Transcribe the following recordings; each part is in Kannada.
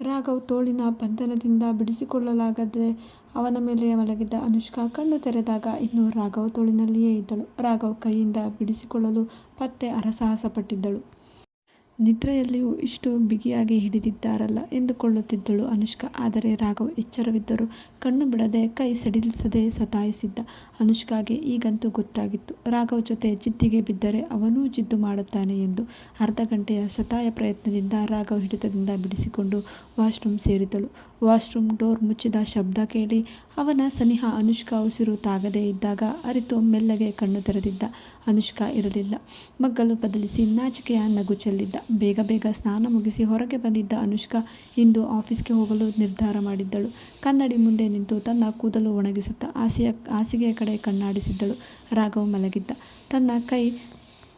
ರಾಘವ್ ತೋಳಿನ ಬಂಧನದಿಂದ ಬಿಡಿಸಿಕೊಳ್ಳಲಾಗದೆ ಅವನ ಮೇಲೆ ಮಲಗಿದ್ದ ಅನುಷ್ಕಾ ಕಣ್ಣು ತೆರೆದಾಗ ಇನ್ನೂ ರಾಘವ್ ತೋಳಿನಲ್ಲಿಯೇ ಇದ್ದಳು. ರಾಘವ್ ಕೈಯಿಂದ ಬಿಡಿಸಿಕೊಳ್ಳಲು ಪತ್ತೆ ಹರಸಾಹಸಪಟ್ಟಿದ್ದಳು. ನಿದ್ರೆಯಲ್ಲಿಯೂ ಇಷ್ಟು ಬಿಗಿಯಾಗಿ ಹಿಡಿದಿದ್ದಾರಲ್ಲ ಎಂದುಕೊಳ್ಳುತ್ತಿದ್ದಳು ಅನುಷ್ಕಾ. ಆದರೆ ರಾಘವ್ ಎಚ್ಚರವಿದ್ದರೂ ಕಣ್ಣು ಬಿಡದೆ, ಕೈ ಸಡಿಲಿಸದೆ ಸತಾಯಿಸಿದ್ದ. ಅನುಷ್ಕಾಗೆ ಈಗಂತೂ ಗೊತ್ತಾಗಿತ್ತು, ರಾಘವ್ ಜೊತೆ ಜಿದ್ದಿಗೆ ಬಿದ್ದರೆ ಅವನೂ ಜಿದ್ದು ಮಾಡುತ್ತಾನೆ ಎಂದು. ಅರ್ಧ ಗಂಟೆಯ ಶತಾಯ ಪ್ರಯತ್ನದಿಂದ ರಾಘವ್ ಹಿಡಿತದಿಂದ ಬಿಡಿಸಿಕೊಂಡು ವಾಶ್ರೂಮ್ ಸೇರಿದಳು. ವಾಶ್ ರೂಮ್ ಡೋರ್ ಮುಚ್ಚಿದ ಶಬ್ದ ಕೇಳಿ ಅವನ ಸನಿಹ ಅನುಷ್ಕಾ ಉಸಿರು ತಾಗದೇ ಇದ್ದಾಗ ಅರಿತು ಮೆಲ್ಲಗೆ ಕಣ್ಣು ತೆರೆದಿದ್ದ. ಅನುಷ್ಕಾ ಇರಲಿಲ್ಲ. ಮಗ್ಗಲು ಬದಲಿಸಿ ನಾಚಿಕೆಯ ನಗು ಚೆಲ್ಲಿದ್ದ. ಬೇಗ ಬೇಗ ಸ್ನಾನ ಮುಗಿಸಿ ಹೊರಗೆ ಬಂದಿದ್ದ ಅನುಷ್ಕಾ ಇಂದು ಆಫೀಸ್ಗೆ ಹೋಗಲು ನಿರ್ಧಾರ ಮಾಡಿದ್ದಳು. ಕನ್ನಡಿ ಮುಂದೆ ನಿಂತು ತನ್ನ ಕೂದಲು ಒಣಗಿಸುತ್ತಾ ಹಾಸಿಗೆಯ ಕಡೆ ಕಣ್ಣಾಡಿಸಿದ್ದಳು. ರಾಘವ್ ಮಲಗಿದ್ದ. ತನ್ನ ಕೈ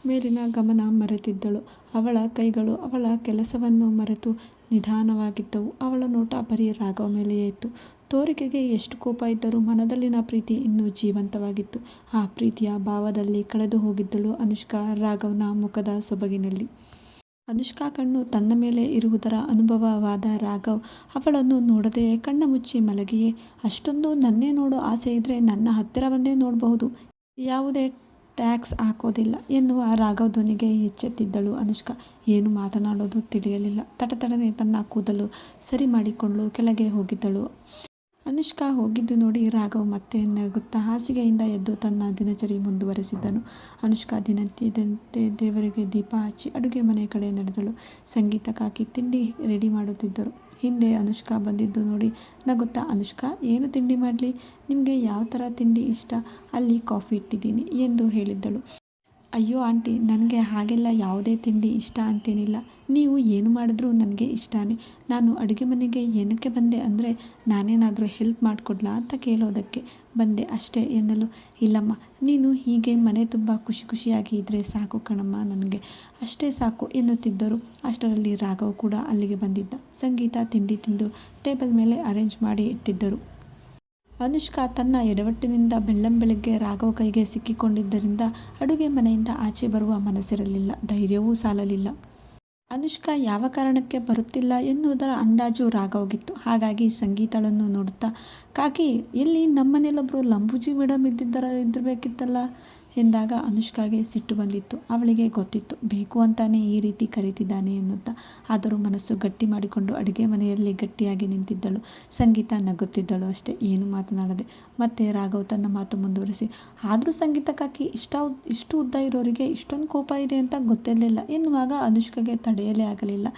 ಮೇಲಿನ ಗಮನ ಮರೆತಿದ್ದಳು. ಅವಳ ಕೈಗಳು ಅವಳ ಕೆಲಸವನ್ನು ಮರೆತು ನಿಧಾನವಾಗಿದ್ದವು. ಅವಳ ನೋಟ ಬರೀ ರಾಘವ್ ಮೇಲೆಯೇ ಇತ್ತು. ತೋರಿಕೆಗೆ ಎಷ್ಟು ಕೋಪ ಇದ್ದರೂ ಮನದಲ್ಲಿನ ಪ್ರೀತಿ ಇನ್ನೂ ಜೀವಂತವಾಗಿತ್ತು. ಆ ಪ್ರೀತಿಯ ಭಾವದಲ್ಲಿ ಕಳೆದು ಹೋಗಿದ್ದಳು ಅನುಷ್ಕಾ ರಾಘವ್ನ ಮುಖದ ಸೊಬಗಿನಲ್ಲಿ. ಅನುಷ್ಕಾ ಕಣ್ಣು ತನ್ನ ಮೇಲೆ ಇರುವುದರ ಅನುಭವವಾದ ರಾಘವ್ ಅವಳನ್ನು ನೋಡದೆಯೇ ಕಣ್ಣಮುಚ್ಚಿ ಮಲಗಿಯೇ, ಅಷ್ಟೊಂದು ನನ್ನೇ ನೋಡೋ ಆಸೆ ಇದ್ದರೆ ನನ್ನ ಹತ್ತಿರ ಬಂದೇ ನೋಡಬಹುದು ಯಾವುದೇ ಟ್ಯಾಕ್ಸ್ ಹಾಕೋದಿಲ್ಲ ಎನ್ನುವ ರಾಘವ್ ಧ್ವನಿಗೆ ಎಚ್ಚೆತ್ತಿದ್ದಳು ಅನುಷ್ಕಾ. ಏನು ಮಾತನಾಡೋದು ತಿಳಿಯಲಿಲ್ಲ. ತಟತಡನೆ ತನ್ನ ಕೂದಲು ಸರಿ ಮಾಡಿಕೊಂಡು ಕೆಳಗೆ ಹೋಗಿದ್ದಳು. ಅನುಷ್ಕಾ ಹೋಗಿದ್ದು ನೋಡಿ ರಾಘವ್ ಮತ್ತೆ ನಗುತ್ತಾ ಹಾಸಿಗೆಯಿಂದ ಎದ್ದು ತನ್ನ ದಿನಚರಿ ಮುಂದುವರೆಸಿದ್ದನು ಅನುಷ್ಕಾ ದಿನಂತೆ ದೇವರಿಗೆ ದೀಪ ಹಚ್ಚಿ ಅಡುಗೆ ಮನೆ ಕಡೆ ನಡೆದಳು. ಸಂಗೀತ ಕಾಕಿ ತಿಂಡಿ ರೆಡಿ ಮಾಡುತ್ತಿದ್ದರು. ಹಿಂದೆ ಅನುಷ್ಕಾ ಬಂದಿದ್ದು ನೋಡಿ ನಗುತ್ತಾ, ಅನುಷ್ಕಾ, ಏನು ತಿಂಡಿ ಮಾಡಲಿ ನಿಮಗೆ ಯಾವ ಥರ ತಿಂಡಿ ಇಷ್ಟ? ಅಲ್ಲಿ ಕಾಫಿ ಇಟ್ಟಿದ್ದೀನಿ, ಎಂದು ಹೇಳಿದ್ದಳು. ಅಯ್ಯೋ ಆಂಟಿ, ನನಗೆ ಹಾಗೆಲ್ಲ ಯಾವುದೇ ತಿಂಡಿ ಇಷ್ಟ ಅಂತೇನಿಲ್ಲ. ನೀವು ಏನು ಮಾಡಿದ್ರೂ ನನಗೆ ಇಷ್ಟನೇ ನಾನು ಅಡುಗೆ ಮನೆಗೆ ಏನಕ್ಕೆ ಬಂದೆ ಅಂದರೆ ನಾನೇನಾದರೂ ಹೆಲ್ಪ್ ಮಾಡಿಕೊಡ್ಲಾ ಅಂತ ಕೇಳೋದಕ್ಕೆ ಬಂದೆ ಅಷ್ಟೇ ಎನ್ನಲು ಇಲ್ಲಮ್ಮ, ನೀನು ಹೀಗೆ ಮನೆ ತುಂಬ ಖುಷಿ ಖುಷಿಯಾಗಿ ಇದ್ದರೆ ಸಾಕು ಕಣಮ್ಮ ನನಗೆ ಅಷ್ಟೇ ಸಾಕು ಎನ್ನುತ್ತಿದ್ದರು. ಅಷ್ಟರಲ್ಲಿ ರಾಘವ್ ಕೂಡ ಅಲ್ಲಿಗೆ ಬಂದಿದ್ದ. ಸಂಗೀತ, ತಿಂಡಿ ತಿಂದು ಟೇಬಲ್ ಮೇಲೆ ಅರೇಂಜ್ ಮಾಡಿ ಇಟ್ಟಿದ್ದರು. ಅನುಷ್ಕಾ ತನ್ನ ಎಡವಟ್ಟಿನಿಂದ ಬೆಳ್ಳಂಬೆಳಗ್ಗೆ ರಾಘವ್ ಕೈಗೆ ಸಿಕ್ಕಿಕೊಂಡಿದ್ದರಿಂದ ಅಡುಗೆ ಮನೆಯಿಂದ ಆಚೆ ಬರುವ ಮನಸ್ಸಿರಲಿಲ್ಲ. ಧೈರ್ಯವೂ ಸಾಲಲಿಲ್ಲ. ಅನುಷ್ಕಾ ಯಾವ ಕಾರಣಕ್ಕೆ ಬರುತ್ತಿಲ್ಲ ಎನ್ನುವುದರ ಅಂದಾಜು ರಾಘವ್ಗಿತ್ತು. ಹಾಗಾಗಿ ಸಂಗೀತಳನ್ನು ನೋಡುತ್ತಾ, ಕಾಕಿ ಎಲ್ಲಿ ನಮ್ಮನೆಯಲ್ಲೊಬ್ಬರು ಲಂಬೂಜಿ ಮೇಡಮ್ ಇದ್ದಿರ್ಬೇಕಿತ್ತಲ್ಲ ಎಂದಾಗ ಅನುಷ್ಕಾಗೆ ಸಿಟ್ಟು ಬಂದಿತ್ತು. ಅವಳಿಗೆ ಗೊತ್ತಿತ್ತು ಬೇಕು ಅಂತಾನೆ ಈ ರೀತಿ ಕರೀತಿದ್ದಾನೆ ಎನ್ನುತ್ತಾ. ಆದರೂ ಮನಸ್ಸು ಗಟ್ಟಿ ಮಾಡಿಕೊಂಡು ಅಡುಗೆ ಮನೆಯಲ್ಲಿ ಗಟ್ಟಿಯಾಗಿ ನಿಂತಿದ್ದಳು. ಸಂಗೀತ ನಗುತ್ತಿದ್ದಳು ಅಷ್ಟೇ. ಏನು ಮಾತನಾಡದೆ. ಮತ್ತೆ ರಾಘವ್ ತನ್ನ ಮಾತು ಮುಂದುವರಿಸಿ, ಆದರೂ ಸಂಗೀತ ಇಷ್ಟ ಇಷ್ಟು ಉದ್ದ ಇರೋರಿಗೆ ಇಷ್ಟೊಂದು ಕೋಪ ಇದೆ ಅಂತ ಗೊತ್ತಿರಲಿಲ್ಲ ಎನ್ನುವಾಗ ಅನುಷ್ಕಾಗೆ ತಡೆಯಲೇ ಆಗಲಿಲ್ಲ.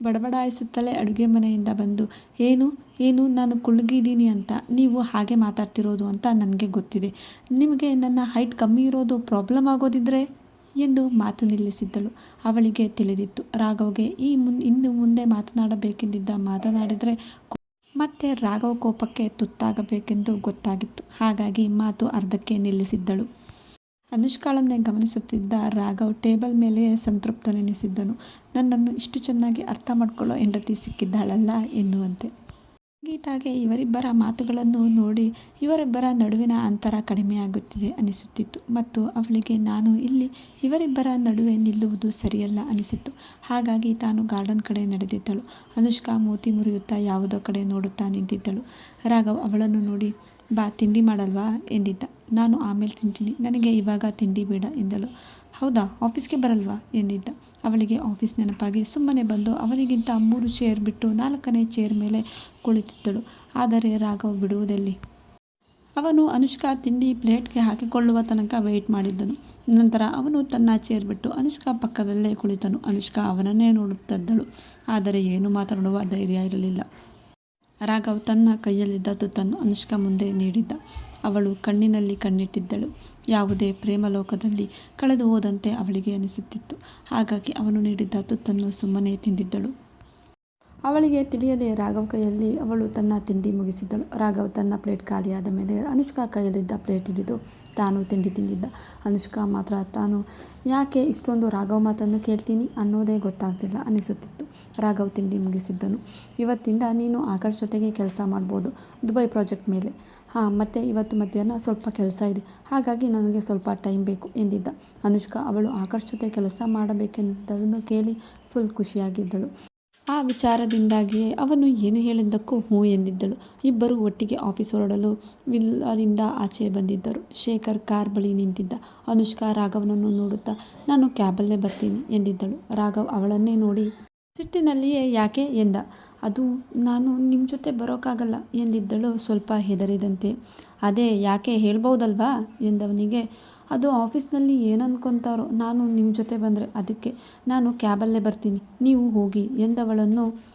ಬಡಬಡಾಯಿಸುತ್ತಲೇ ಅಡುಗೆ ಮನೆಯಿಂದ ಬಂದು, ಏನು ಏನು, ನಾನು ಕುಳುಗಿದ್ದೀನಿ ಅಂತ ನೀವು ಹಾಗೆ ಮಾತಾಡ್ತಿರೋದು ಅಂತ ನನಗೆ ಗೊತ್ತಿದೆ. ನಿಮಗೆ ನನ್ನ ಹೈಟ್ ಕಮ್ಮಿ ಇರೋದು ಪ್ರಾಬ್ಲಮ್ ಆಗೋದಿದ್ರೆ ಎಂದು ಮಾತು ನಿಲ್ಲಿಸಿದ್ದಳು. ಅವಳಿಗೆ ತಿಳಿದಿತ್ತು ರಾಘವ್ಗೆ ಈ ಮುನ್, ಇನ್ನು ಮುಂದೆ ಮಾತನಾಡಬೇಕೆಂದಿದ್ದ ಮಾತನಾಡಿದರೆ ಮತ್ತೆ ರಾಘವ್ ಕೋಪಕ್ಕೆ ತುತ್ತಾಗಬೇಕೆಂದು ಗೊತ್ತಾಗಿತ್ತು. ಹಾಗಾಗಿ ಮಾತು ಅರ್ಧಕ್ಕೆ ನಿಲ್ಲಿಸಿದ್ದಳು. ಅನುಷ್ಕಾಳನ್ನೇ ಗಮನಿಸುತ್ತಿದ್ದ ರಾಘವ್ ಟೇಬಲ್ ಮೇಲೆ ಸಂತೃಪ್ತನೆನಿಸಿದ್ದನು. ನನ್ನನ್ನು ಇಷ್ಟು ಚೆನ್ನಾಗಿ ಅರ್ಥ ಮಾಡಿಕೊಳ್ಳೋ ಹೆಂಡತಿ ಸಿಕ್ಕಿದ್ದಾಳಲ್ಲ ಎನ್ನುವಂತೆ. ಸಂಗೀತಾಗೆ ಇವರಿಬ್ಬರ ಮಾತುಗಳನ್ನು ನೋಡಿ ಇವರಿಬ್ಬರ ನಡುವಿನ ಅಂತರ ಕಡಿಮೆಯಾಗುತ್ತಿದೆ ಅನಿಸುತ್ತಿತ್ತು ಮತ್ತು ಅವಳಿಗೆ, ನಾನು ಇಲ್ಲಿ ಇವರಿಬ್ಬರ ನಡುವೆ ನಿಲ್ಲುವುದು ಸರಿಯಲ್ಲ ಅನಿಸಿತ್ತು. ಹಾಗಾಗಿ ತಾನು ಗಾರ್ಡನ್ ಕಡೆ ನಡೆದಿದ್ದಳು. ಅನುಷ್ಕಾ ಮೂತಿ ಮುರಿಯುತ್ತಾ ಯಾವುದೋ ಕಡೆ ನೋಡುತ್ತಾ ನಿಂತಿದ್ದಳು. ರಾಘವ್ ಅವಳನ್ನು ನೋಡಿ ಬಾ, ತಿಂಡಿ ಮಾಡಲ್ವಾ ಎಂದಿದ್ದ. ನಾನು ಆಮೇಲೆ ತಿಂತೀನಿ ನನಗೆ ಇವಾಗ ತಿಂಡಿ ಬೇಡ ಎಂದಳು. ಹೌದಾ, ಆಫೀಸ್ಗೆ ಬರಲ್ವಾ ಎಂದಿದ್ದ. ಅವಳಿಗೆ ಆಫೀಸ್ ನೆನಪಾಗಿ ಸುಮ್ಮನೆ ಬಂದು ಅವನಿಗಿಂತ ಮೂರು ಚೇರ್ ಬಿಟ್ಟು ನಾಲ್ಕನೇ ಚೇರ್ ಮೇಲೆ ಕುಳಿತಿದ್ದಳು. ಆದರೆ ರಾಘವ್ ಬಿಡುವುದಲ್ಲಿ ಅವನು ಅನುಷ್ಕಾ ತಿಂಡಿ ಪ್ಲೇಟ್ಗೆ ಹಾಕಿಕೊಳ್ಳುವ ತನಕ ವೆಯ್ಟ್ ಮಾಡಿದ್ದನು. ನಂತರ ಅವನು ತನ್ನ ಚೇರ್ ಬಿಟ್ಟು ಅನುಷ್ಕಾ ಪಕ್ಕದಲ್ಲೇ ಕುಳಿತನು. ಅನುಷ್ಕಾ ಅವನನ್ನೇ ನೋಡುತ್ತಿದ್ದಳು. ಆದರೆ ಏನು ಮಾತನಾಡುವ ಧೈರ್ಯ ಇರಲಿಲ್ಲ. ರಾಘವ್ ತನ್ನ ಕೈಯಲ್ಲಿದ್ದ ತುತ್ತನ್ನು ಅನುಷ್ಕಾ ಮುಂದೆ ನೀಡಿದ್ದ. ಅವಳು ಕಣ್ಣಿನಲ್ಲಿ ಕಣ್ಣಿಟ್ಟಿದ್ದಳು. ಯಾವುದೇ ಪ್ರೇಮಲೋಕದಲ್ಲಿ ಕಳೆದು ಹೋದಂತೆ ಅವಳಿಗೆ ಅನಿಸುತ್ತಿತ್ತು. ಹಾಗಾಗಿ ಅವನು ನೀಡಿದ್ದ ತುತ್ತನ್ನು ಸುಮ್ಮನೆ ತಿಂದಿದ್ದಳು. ಅವಳಿಗೆ ತಿಳಿಯದೆ ರಾಘವ್ ಕೈಯಲ್ಲಿ ಅವಳು ತನ್ನ ತಿಂಡಿ ಮುಗಿಸಿದ್ದಳು. ರಾಘವ್ ತನ್ನ ಪ್ಲೇಟ್ ಖಾಲಿಯಾದ ಮೇಲೆ ಅನುಷ್ಕಾ ಕೈಯಲ್ಲಿದ್ದ ಪ್ಲೇಟ್ ಹಿಡಿದು ತಾನು ತಿಂಡಿ ತಿಂದಿದ್ದ. ಅನುಷ್ಕಾ ಮಾತ್ರ, ತಾನು ಯಾಕೆ ಇಷ್ಟೊಂದು ರಾಘವ್ ಮಾತನ್ನು ಕೇಳ್ತೀನಿ ಅನ್ನೋದೇ ಗೊತ್ತಾಗ್ತಿಲ್ಲ ಅನಿಸುತ್ತಿತ್ತು. ರಾಘವ್ ತಿಂಡಿ ಮುಗಿಸಿದ್ದನು. ಇವತ್ತಿಂದ ನೀನು ಆಕಾಶ್ ಜೊತೆಗೆ ಕೆಲಸ ಮಾಡ್ಬೋದು, ದುಬೈ ಪ್ರಾಜೆಕ್ಟ್ ಮೇಲೆ. ಹಾಂ, ಮತ್ತೆ ಇವತ್ತು ಮಧ್ಯಾಹ್ನ ಸ್ವಲ್ಪ ಕೆಲಸ ಇದೆ. ಹಾಗಾಗಿ ನನಗೆ ಸ್ವಲ್ಪ ಟೈಮ್ ಬೇಕು ಎಂದಿದ್ದ. ಅನುಷ್ಕಾ ಅವಳು ಆಕಾಶ್ ಜೊತೆ ಕೆಲಸ ಮಾಡಬೇಕೆಂದದನ್ನು ಕೇಳಿ ಫುಲ್ ಖುಷಿಯಾಗಿದ್ದಳು. ಆ ವಿಚಾರದಿಂದಾಗಿಯೇ ಅವನು ಏನು ಹೇಳಿದ್ದಕ್ಕೂ ಹ್ಞೂ ಎಂದಿದ್ದಳು ಇಬ್ಬರು ಒಟ್ಟಿಗೆ ಆಫೀಸ್ ಹೊರಡಲು ವಿಲ್ಲದಿಂದ ಆಚೆ ಬಂದಿದ್ದರು ಶೇಖರ್ ಕಾರ್ ಬಳಿ ನಿಂತಿದ್ದ ಅನುಷ್ಕಾ ರಾಘವನನ್ನು ನೋಡುತ್ತಾ, ನಾನು ಕ್ಯಾಬಲ್ಲೇ ಬರ್ತೀನಿ, ಎಂದಿದ್ದಳು ರಾಘವ್ ಅವಳನ್ನೇ ನೋಡಿ ಸಿಟ್ಟಿನಲ್ಲಿಯೇ ಯಾಕೆ ಎಂದ. ಅದು ನಾನು ನಿಮ್ಮ ಜೊತೆ ಬರೋಕ್ಕಾಗಲ್ಲ ಎಂದಿದ್ದಳು ಸ್ವಲ್ಪ ಹೆದರಿದಂತೆ. ಅದೇ ಯಾಕೆ ಹೇಳ್ಬೋದಲ್ವಾ ಎಂದವನಿಗೆ. ಅದು ಆಫೀಸ್ನಲ್ಲಿ ಏನು ನಾನು ನಿಮ್ಮ ಜೊತೆ ಬಂದರೆ ಅದಕ್ಕೆ ನಾನು ಕ್ಯಾಬಲ್ಲೇ ಬರ್ತೀನಿ. ನೀವು ಹೋಗಿ ಎಂದವಳನ್ನು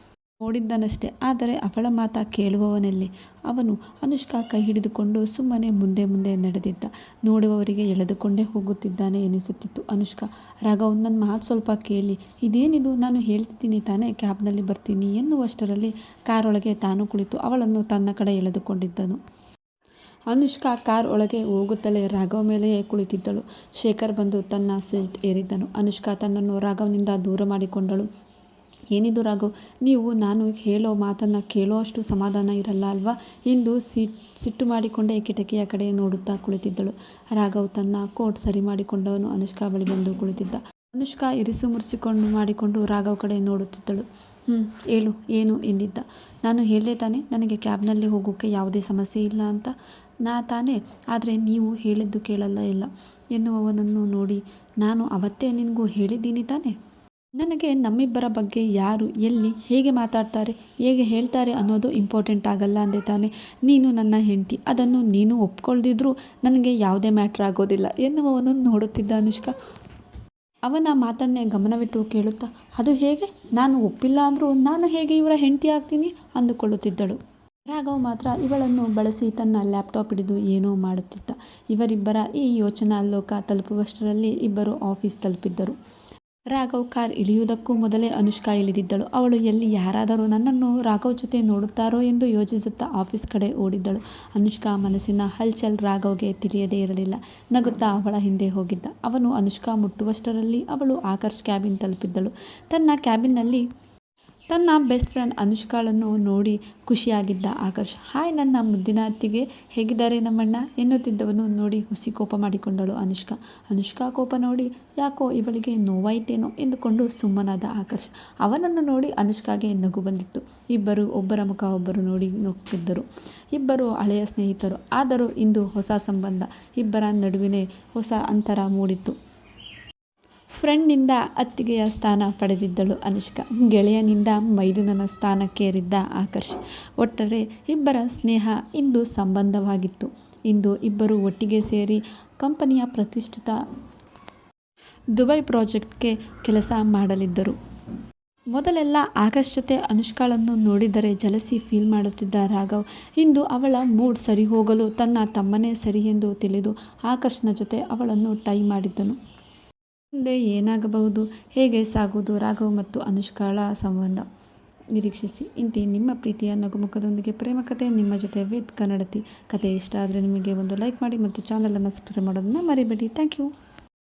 ನೋಡಿದ್ದನಷ್ಟೆ. ಆದರೆ ಅವಳ ಮಾತ ಕೇಳುವವನಲ್ಲಿ ಅವನು ಅನುಷ್ಕಾ ಕೈ ಹಿಡಿದುಕೊಂಡು ಸುಮ್ಮನೆ ಮುಂದೆ ಮುಂದೆ ನಡೆದಿದ್ದ. ನೋಡುವವರಿಗೆ ಎಳೆದುಕೊಂಡೇ ಹೋಗುತ್ತಿದ್ದಾನೆ ಎನಿಸುತ್ತಿತ್ತು ಅನುಷ್ಕಾ. ರಾಘವ್ ನನ್ನ ಮಾತು ಸ್ವಲ್ಪ ಕೇಳಿ. ಇದೇನಿದು? ನಾನು ಹೇಳ್ತಿದ್ದೀನಿ ತಾನೇ, ಕ್ಯಾಬ್ನಲ್ಲಿ ಬರ್ತೀನಿ ಎನ್ನುವಷ್ಟರಲ್ಲಿ ಕಾರೊಳಗೆ ತಾನು ಕುಳಿತು ಅವಳನ್ನು ತನ್ನ ಕಡೆ ಎಳೆದುಕೊಂಡಿದ್ದನು. ಅನುಷ್ಕಾ ಕಾರ್ ಒಳಗೆ ಹೋಗುತ್ತಲೇ ರಾಘವ್ ಮೇಲೆಯೇ ಕುಳಿತಿದ್ದಳು. ಶೇಖರ್ ಬಂದು ತನ್ನ ಸೀಟ್ ಏರಿದ್ದನು. ಅನುಷ್ಕಾ ತನ್ನನ್ನು ರಾಘವ್ನಿಂದ ದೂರ ಮಾಡಿಕೊಂಡಳು. ಏನಿದು ರಾಘವ್ ನೀವು, ನಾನು ಹೇಳೋ ಮಾತನ್ನು ಕೇಳೋ ಅಷ್ಟು ಸಮಾಧಾನ ಇರಲ್ಲ ಅಲ್ವಾ? ಎಂದು ಸಿಟ್ಟು ಮಾಡಿಕೊಂಡೇ ಕಿಟಕಿಯ ಕಡೆ ನೋಡುತ್ತಾ ಕುಳಿತಿದ್ದಳು. ರಾಘವ್ ತನ್ನ ಕೋಟ್ ಸರಿ ಮಾಡಿಕೊಂಡವನು. ಅನುಷ್ಕಾ ಬಳಿ ಬಂದು ಕುಳಿತಿದ್ದ. ಅನುಷ್ಕಾ ಇರಿಸು ಮುರಿಸಿಕೊಂಡು ಮಾಡಿಕೊಂಡು ರಾಘವ್ ಕಡೆ ನೋಡುತ್ತಿದ್ದಳು. ಹ್ಞೂ ಹೇಳು, ಏನು ಎಂದಿದ್ದ? ನಾನು ಹೇಳಿದೆ ತಾನೆ, ನನಗೆ ಕ್ಯಾಬ್ನಲ್ಲಿ ಹೋಗೋಕ್ಕೆ ಯಾವುದೇ ಸಮಸ್ಯೆ ಇಲ್ಲ ಅಂತ. ನಾ ತಾನೇ, ಆದರೆ ನೀವು ಹೇಳಿದ್ದು ಕೇಳಲ್ಲ ಇಲ್ಲ ಎನ್ನುವವನನ್ನು ನೋಡಿ, ನಾನು ಅವತ್ತೇ ನಿನಗೂ ಹೇಳಿದ್ದೀನಿ ತಾನೆ? ನನಗೆ ನಮ್ಮಿಬ್ಬರ ಬಗ್ಗೆ ಯಾರು, ಎಲ್ಲಿ, ಹೇಗೆ ಮಾತಾಡ್ತಾರೆ, ಹೇಗೆ ಹೇಳ್ತಾರೆ ಅನ್ನೋದು ಇಂಪಾರ್ಟೆಂಟ್ ಆಗಲ್ಲ ಅಂದೆ ತಾನೆ. ನೀನು ನನ್ನ ಹೆಂಡತಿ, ಅದನ್ನು ನೀನು ಒಪ್ಕೊಳ್ದಿದ್ರೂ ನನಗೆ ಯಾವುದೇ ಮ್ಯಾಟ್ರ್ ಆಗೋದಿಲ್ಲ ಎನ್ನುವವನು ನೋಡುತ್ತಿದ್ದ ಅನುಷ್ಕಾ. ಅವನ ಮಾತನ್ನೇ ಗಮನವಿಟ್ಟು ಕೇಳುತ್ತಾ, ಅದು ಹೇಗೆ? ನಾನು ಒಪ್ಪಿಲ್ಲ ಅಂದರೂ ನಾನು ಹೇಗೆ ಇವರ ಹೆಂಡತಿ ಆಗ್ತೀನಿ? ಅಂದುಕೊಳ್ಳುತ್ತಿದ್ದಳು. ರಾಘವ್ ಮಾತ್ರ ಇವಳನ್ನು ಬಳಸಿ ತನ್ನ ಲ್ಯಾಪ್ಟಾಪ್ ಹಿಡಿದು ಏನೋ ಮಾಡುತ್ತಿದ್ದ. ಇವರಿಬ್ಬರ ಈ ಯೋಚನಾ ಲೋಕ ತಲುಪುವಷ್ಟರಲ್ಲಿ ಇಬ್ಬರು ಆಫೀಸ್ ತಲುಪಿದ್ದರು. ರಾಘವ್ ಕಾರ್ ಇಳಿಯುವುದಕ್ಕೂ ಮೊದಲೇ ಅನುಷ್ಕಾ ಇಳಿದಿದ್ದಳು. ಅವಳು ಎಲ್ಲಿ ಯಾರಾದರೂ ನನ್ನನ್ನು ರಾಘವ್ ಜೊತೆ ನೋಡುತ್ತಾರೋ ಎಂದು ಯೋಚಿಸುತ್ತಾ ಆಫೀಸ್ ಕಡೆ ಓಡಿದ್ದಳು. ಅನುಷ್ಕಾ ಮನಸ್ಸಿನ ಹಲ್ಚಲ್ ರಾಘವ್ಗೆ ತಿಳಿಯದೇ ಇರಲಿಲ್ಲ. ನಗುತ್ತಾ ಅವಳ ಹಿಂದೆ ಹೋಗಿದ್ದ. ಅವನು ಅನುಷ್ಕಾ ಮುಟ್ಟುವಷ್ಟರಲ್ಲಿ ಅವಳು ಆಕರ್ಷ್ ಕ್ಯಾಬಿನ್ ತಲುಪಿದ್ದಳು. ತನ್ನ ಕ್ಯಾಬಿನ್ನಲ್ಲಿ ತನ್ನ ಬೆಸ್ಟ್ ಫ್ರೆಂಡ್ ಅನುಷ್ಕಾಳನ್ನು ನೋಡಿ ಖುಷಿಯಾಗಿದ್ದ ಆಕರ್ಷ್, ಹಾಯ್, ನನ್ನ ಮುದ್ದಿನ ಅತ್ತಿಗೆ ಹೇಗಿದ್ದಾರೆ ನಮ್ಮಣ್ಣ? ಎನ್ನುತ್ತಿದ್ದವನು ನೋಡಿ ಹುಸಿ ಕೋಪ ಮಾಡಿಕೊಂಡಳು ಅನುಷ್ಕಾ. ಅನುಷ್ಕಾ ಕೋಪ ನೋಡಿ, ಯಾಕೋ ಇವಳಿಗೆ ನೋವಾಯಿತೇನೋ? ಎಂದುಕೊಂಡು ಸುಮ್ಮನಾದ ಆಕರ್ಷ್, ಅವನನ್ನು ನೋಡಿ ಅನುಷ್ಕಾಗೆ ನಗು ಬಂದಿತ್ತು. ಇಬ್ಬರು ಒಬ್ಬರ ಮುಖ ಒಬ್ಬರು ನೋಡಿ ನೋಡುತ್ತಿದ್ದರು ಇಬ್ಬರು ಹಳೆಯ ಸ್ನೇಹಿತರು. ಆದರೂ ಇಂದು ಹೊಸ ಸಂಬಂಧ. ಇಬ್ಬರ ನಡುವಿನೇ ಹೊಸ ಅಂತರ ಮೂಡಿತ್ತು. ಫ್ರೆಂಡ್ನಿಂದ ಅತ್ತಿಗೆಯ ಸ್ಥಾನ ಪಡೆದಿದ್ದಳು ಅನುಷ್ಕಾ. ಗೆಳೆಯನಿಂದ ಮೈದುನನ ಸ್ಥಾನಕ್ಕೇರಿದ್ದ ಆಕರ್ಷ್. ಒಟ್ಟರೆ ಇಬ್ಬರ ಸ್ನೇಹ ಇಂದು ಸಂಬಂಧವಾಗಿತ್ತು. ಇಂದು ಇಬ್ಬರು ಒಟ್ಟಿಗೆ ಸೇರಿ ಕಂಪನಿಯ ಪ್ರತಿಷ್ಠಿತ ದುಬೈ ಪ್ರಾಜೆಕ್ಟ್ಗೆ ಕೆಲಸ ಮಾಡಲಿದ್ದರು. ಮೊದಲೆಲ್ಲ ಆಕಾಶ್ ಜೊತೆ ಅನುಷ್ಕಾಳನ್ನು ನೋಡಿದರೆ ಜಲಸಿ ಫೀಲ್ ಮಾಡುತ್ತಿದ್ದ ರಾಘವ್. ಇಂದು ಅವಳ ಮೂಡ್ ಸರಿ ಹೋಗಲು ತನ್ನ ತಮ್ಮನೇ ಸರಿ ಎಂದು ತಿಳಿದು ಆಕರ್ಷ್ನ ಜೊತೆ ಅವಳನ್ನು ಟೈ ಮಾಡಿದ್ದನು. ಮುಂದೆ ಏನಾಗಬಹುದು? ಹೇಗೆ ಸಾಗುವುದು? ರಾಘವ್ ಮತ್ತು ಅನುಷ್ಕಾಳ ಸಂಬಂಧ. ನಿರೀಕ್ಷಿಸಿ. ಇಂತಿ ನಿಮ್ಮ ಪ್ರೀತಿಯ ನಗುಮುಖದೊಂದಿಗೆ ಪ್ರೇಮ ಕಥೆ ನಿಮ್ಮ ಜೊತೆ ವಿತ್ ಕನ್ನಡತಿ ಕತೆ ಇಷ್ಟ ಆದರೆ ನಿಮಗೆ ಒಂದು ಲೈಕ್ ಮಾಡಿ ಮತ್ತು ಚಾನಲನ್ನು ಸಬ್ಸ್ಕ್ರೈಬ್ ಮಾಡೋದನ್ನು ಮರಿಬೇಡಿ. Thank you